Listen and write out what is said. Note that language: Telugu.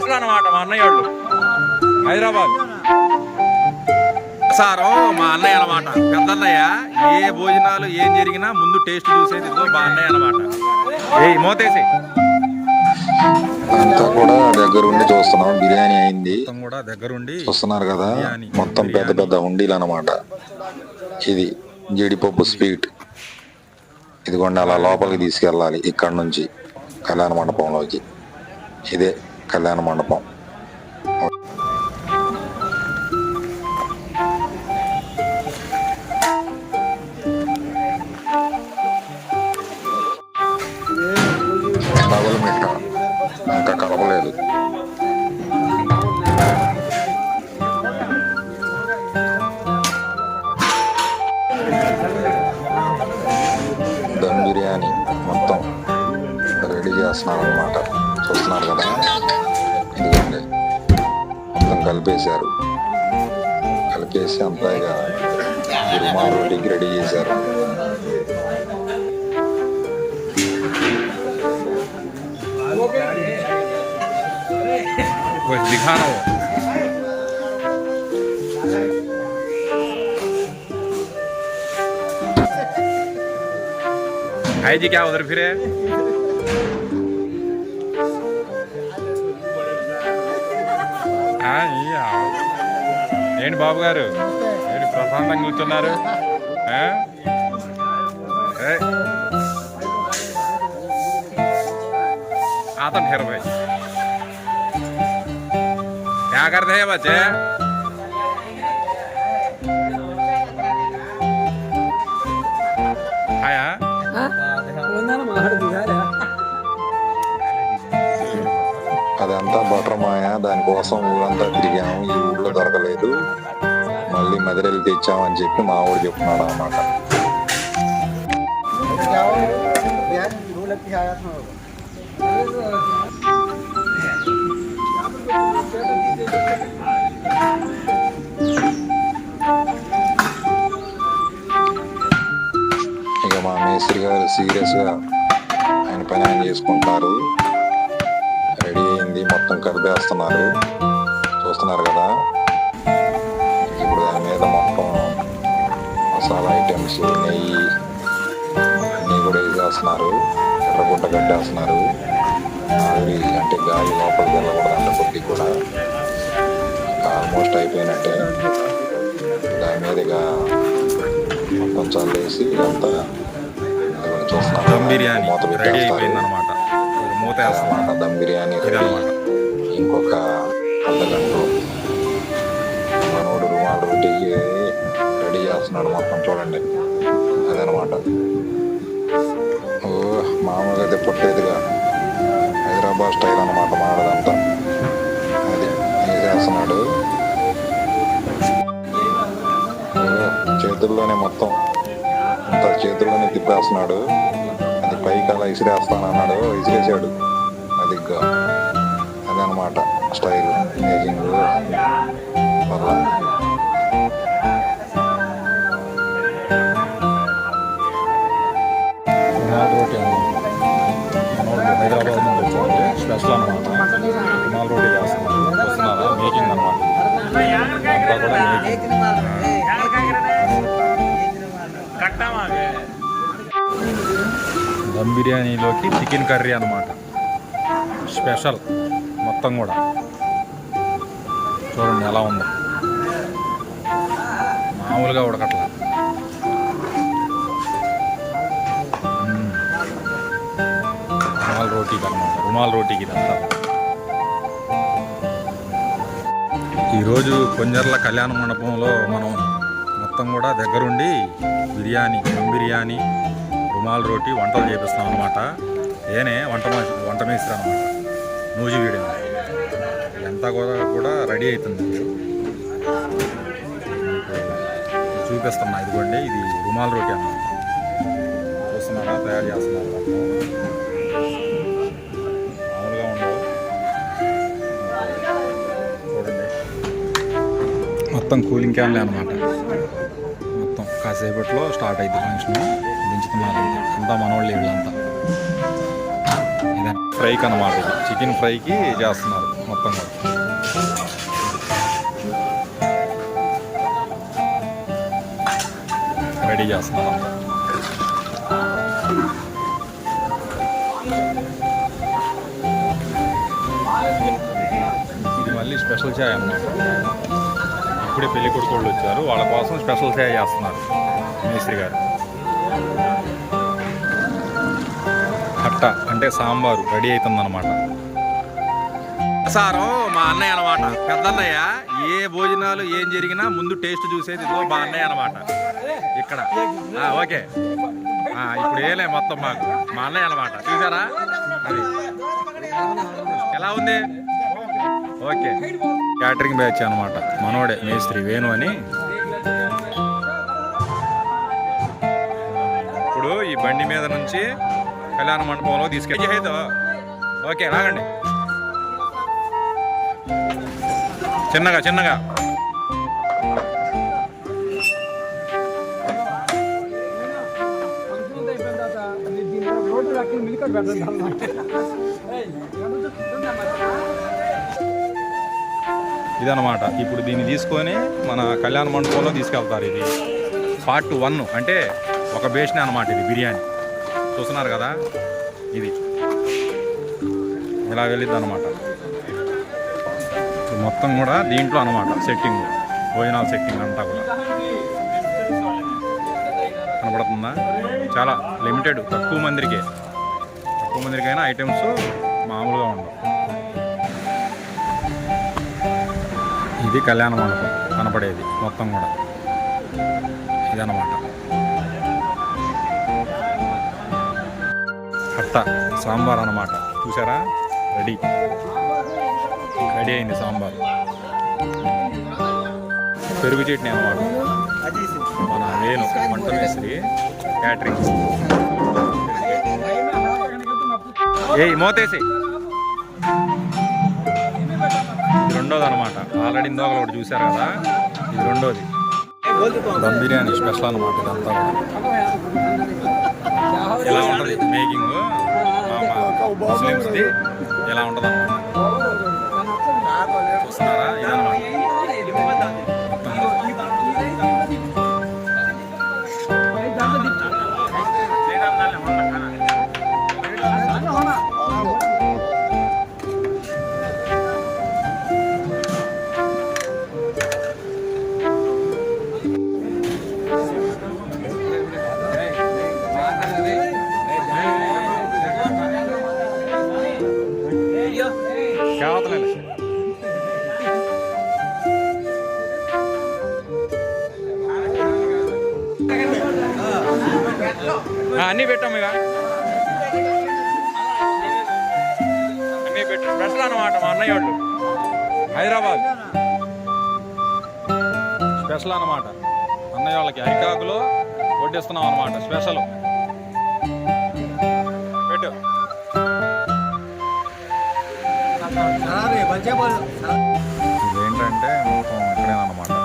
స్పెషల్ అన్నమాట మా అన్నయ్య వాళ్ళు హైదరాబాద్. సారం మా అన్నయ్య అనమాట పెద్దన్నయ్య ఏ భోజనాలు ఏం జరిగినా ముందు టేస్ట్ చూసేది ఇదిగో మా అన్నయ్య అనమాట ఏ మోతేసి. అంతా కూడా దగ్గరుండి చూస్తున్నాం. బిర్యానీ అయింది. మొత్తం కూడా దగ్గరుండి చూస్తున్నారు కదా మొత్తం పెద్ద పెద్ద ఉండీలు అన్నమాట. ఇది జీడిపప్పు స్వీట్. ఇదిగోండి అలా లోపలికి తీసుకెళ్ళాలి ఇక్కడ నుంచి కళ్యాణ మండపంలోకి. ఇదే. కళ్యాణ మండపం. డబుల్ మిట్ట. ఇంకా కలపలేదు దమ్ బిర్యానీ మొత్తం రెడీ చేస్తున్నారు అన్నమాట చూస్తున్నారు కదా ఇదిగోండి మొత్తం కలిపేశారు కలిపేసి అంతా ఇక ఈ రుమాల్ రోటీకి రెడీ చేశారు कुछ दिखाना हो भाई जी क्या उधर फिरे ఏంటి బాబు గారు ఏంటి ప్రశాంతంగా కూర్చున్నారు ఆ? ఏ. आता ठहर भाई क्या करते हैं बच्चे అదంతా బటర్ మాయ దానికోసం ఊరంతా తిరిగాము. ఈ ఊళ్ళో దొరకలేదు. మళ్ళీ మదిరెళ్ళి తెచ్చామని చెప్పి మా ఊరు చెప్తున్నాడు అన్నమాట. ఇక మా మేస్త్రి గారు సీరియస్గా ఆయన పని ఆయన చేసుకుంటారు. కలిపేస్తున్నారు చూస్తున్నారు కదా? ఇప్పుడు దాని మీద మొత్తం మసాలా ఐటమ్స్ నెయ్యి అన్నీ కూడా వేసేస్తున్నారు. ఎర్రగుడ్డ కట్టేస్తున్నారు. ఆవిరి అంటే గాలి లోపలికి వెళ్ళకూడదంట కొద్ది కూడా. ఆల్మోస్ట్ అయిపోయినట్టే. దాని మీద ఇక మొత్తం చల్లేసి అంతా దమ్ బిర్యానీ మూత దమ్ బిర్యానీ. ఇంకొక అర్ధ మనోడు రుమాలు రొట్టెకి రెడీ చేస్తున్నాడు మొత్తం చూడండి. అదనమాట. ఓ మామూలుగా అయితే పుట్టేదిగా. హైదరాబాద్ స్టైల్ అనమాట మాడదంతా అది ఇది చేస్తున్నాడు. చేతుల్లోనే మొత్తం అంత చేతుల్లోనే తిప్పేస్తున్నాడు. అది పైకి అలా ఇసిరేస్తానన్నాడు. ఇసిరేసాడు. అది పాట స్టైల్ మేకింగ్ వల్ల రోటీ హైదరాబాద్ నుండి వచ్చామండి స్పెషల్ అనమాట రుమాల్ రోటీ చేస్తున్నారు వస్తున్నారా మేకింగ్ అనమాట అంతా కూడా మేకింగ్ దమ్ బిర్యానీలోకి చికెన్ కర్రీ అనమాట స్పెషల్. మొత్తం కూడా. చూడండి ఎలా ఉందో. మామూలుగా ఉడకట్లా. రుమాల్ రోటీకి అనమాట రుమాల్ రోటీకి ఇదంతా. ఈరోజు కొంజర్ల కళ్యాణ మండపంలో మనం మొత్తం కూడా దగ్గరుండి బిర్యానీ దమ్ బిర్యానీ రుమాల్ రోటీ వంటలు చేపిస్తాం అనమాట ఏనే? వంట వంట మేస్తాను అనమాట నూజి వీడియో. ఇదంతా కూడా కూడా రెడీ అవుతుంది. చూపిస్తున్నా ఇదిగోండి ఇది రుమాల్ రోటీ అన్నమాట. చూస్తున్నారా? తయారు చేస్తున్నారు. మామూలుగా ఉండవు. చూడండి. మొత్తం కూలింగ్ క్యాన్లే అనమాట మొత్తం కాసేపట్లో స్టార్ట్ అయింది ఫంక్షన్. దించుతున్నారు. అంతా అంతా మనవాళ్ళు వీళ్ళంతా. ఇదే ఫ్రైకి అనమాట ఇది. చికెన్ ఫ్రైకి చేస్తున్నారు మొత్తం కూడా రెడీ చేస్తున్నారు ఇది మళ్ళీ స్పెషల్ చాయ్ అనమాట ఇప్పుడే పెళ్ళి కొడుకోళ్ళు వచ్చారు. వాళ్ళ కోసం స్పెషల్ చాయ్ చేస్తున్నారు మేస్త్రి గారు. అట్ట అంటే సాంబారు రెడీ అవుతుందన్నమాట సారు మా అన్నయ్య అనమాట పెద్దన్నయ్య ఏ భోజనాలు ఏం జరిగినా ముందు టేస్ట్ చూసేది ఇదిగో మా అన్నయ్య అనమాట ఇక్కడ. ఓకే. ఇప్పుడు ఏలే మొత్తం మాకు. మా అన్నయ్య అనమాట చూసారా? అది. ఎలా ఉంది? ఓకే. క్యాటరింగ్ బ్యాచ్ అనమాట మనోడే మేస్త్రి వేణు అని. ఇప్పుడు ఈ బండి మీద నుంచి కళ్యాణ మండపంలో తీసుకెళ్ళి ఓకే రాగండి. చిన్నగా చిన్నగా. ఇదన్నమాట. ఇప్పుడు దీన్ని తీసుకొని మన కళ్యాణ మండపంలో తీసుకెళ్తారు ఇది. పార్ట్ వన్ అంటే ఒక బేషన్ అనమాట ఇది బిర్యానీ. చూస్తున్నారు కదా? ఇది. ఇలా వెళ్ళిద్ది అనమాట మొత్తం కూడా దీంట్లో అనమాట సెట్టింగ్. భోజనాల సెట్టింగ్ అంతా కూడా. కనపడుతుందా? చాలా లిమిటెడ్ తక్కువ మందికే. తక్కువ మందికైనా ఐటమ్స్ మామూలుగా ఉండవు. ఇది కళ్యాణ మండపం కనపడేది మొత్తం కూడా. ఇదన్నమాట. కట్ట సాంబార్ అన్నమాట. చూసారా? రెడీ. రెడీ అయింది సాంబార్. పెరుగు చట్నీ అన్నమాట. మన వేణు వంట మేస్త్రి క్యాటరింగ్. ఏయ్ మోతేసి. ఇది రెండోది అనమాట ఆల్రెడీ ఇందాక ఒకటి చూశారు కదా? ఇది రెండోది. దమ్ బిర్యానీ స్పెషల్ అనమాట ఇదంతా. ఎలా ఉంటుంది? మేకింగ్ ముస్లిమ్స్ది ఎలా ఉంటుంది అన్నీ పెట్టాము ఇక. అన్నీ పెట్టు. పెట్టరు అనమాట మా అన్నయ్య వాళ్ళు. హైదరాబాద్. స్పెషల్ అనమాట అన్నయ్య వాళ్ళకి అరికాకులో వడ్డిస్తున్నాం అనమాట స్పెషల్. పెట్టు. ఇదేంటంటే మొత్తం ఇక్కడేనమాట మొత్తం